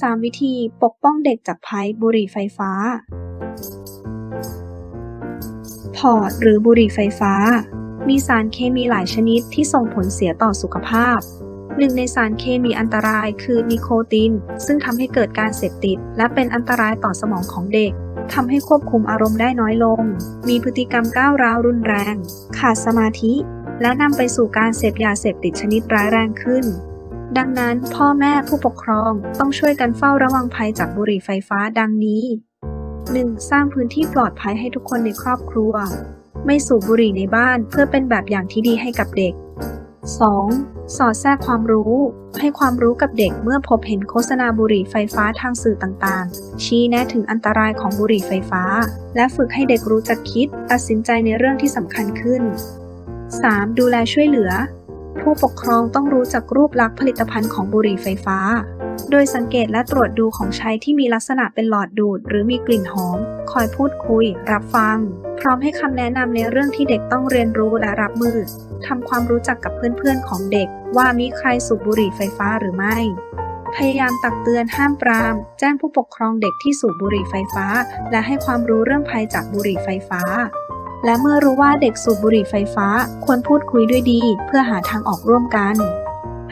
3 วิธีปกป้องเด็กจากภัยบุหรี่ไฟฟ้า พอร์ตหรือบุหรี่ไฟฟ้า มีสารเคมีหลายชนิดที่ส่งผลเสียต่อสุขภาพ หนึ่งในสารเคมีอันตรายคือนิโคติน ซึ่งทำให้เกิดการเสพติด และเป็นอันตรายต่อสมองของเด็กทำให้ควบคุมอารมณ์ได้น้อยลง มีพฤติกรรมก้าวร้าวรุนแรง ขาดสมาธิ และนำไปสู่การเสพยาเสพติดชนิดร้ายแรงขึ้น ดังนั้นพ่อแม่ผู้ปกครองต้องช่วยกันเฝ้าระวังภัยจากบุหรี่ไฟฟ้าดังนี้ 1. สร้างพื้นที่ปลอดภัยให้ทุกคนในครอบครัว ไม่สูบบุหรี่ในบ้านเพื่อเป็นแบบอย่างที่ดีให้กับเด็ก 2. สอดแทรกความรู้ ให้ความรู้กับเด็กเมื่อพบเห็นโฆษณาบุหรี่ไฟฟ้าทางสื่อต่างๆ ชี้แนะถึงอันตรายของบุหรี่ไฟฟ้า และฝึกให้เด็กรู้จักคิด ตัดสินใจในเรื่องที่สำคัญขึ้น 3. ดูแลช่วยเหลือ ผู้ปกครองต้องรู้จักรูปลักษณ์ผลิตภัณฑ์ของบุหรี่ไฟฟ้า โดยสังเกตและตรวจดูของใช้ที่มีลักษณะเป็นหลอดดูด หรือมีกลิ่นหอม คอยพูดคุย รับฟัง พร้อมให้คำแนะนำในเรื่องที่เด็กต้องเรียนรู้และรับมือทำความรู้จักกับเพื่อนๆของเด็ก ว่ามีใครสูบบุหรี่ไฟฟ้าหรือไม่ พยายามตักเตือนห้ามปราม แจ้งผู้ปกครองเด็กที่สูบบุหรี่ไฟฟ้า และให้ความรู้เรื่องภัยจากบุหรี่ไฟฟ้า และเมื่อรู้ว่าเด็กสูบบุหรี่ไฟฟ้าควรพูดคุยด้วยดี เพื่อหาทางออกร่วมกัน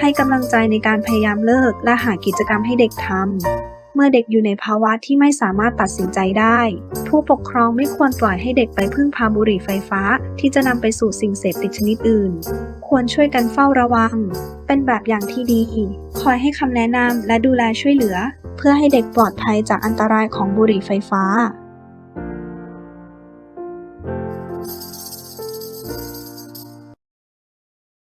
ให้กำลังใจในการพยายามเลิกและหากิจกรรมให้เด็กทำเมื่อเด็กอยู่ในภาวะที่ไม่สามารถตัดสินใจได้ ผู้ปกครองไม่ควรปล่อยให้เด็กไปพึ่งพาบุหรี่ไฟฟ้า ที่จะนำไปสู่สิ่งเสพติดชนิดอื่น ควรช่วยกันเฝ้าระวัง เป็นแบบอย่างที่ดี คอยให้คำแนะนำและดูแลช่วยเหลือ เพื่อให้เด็กปลอดภัยจากอันตรายของบุหรี่ไฟฟ้า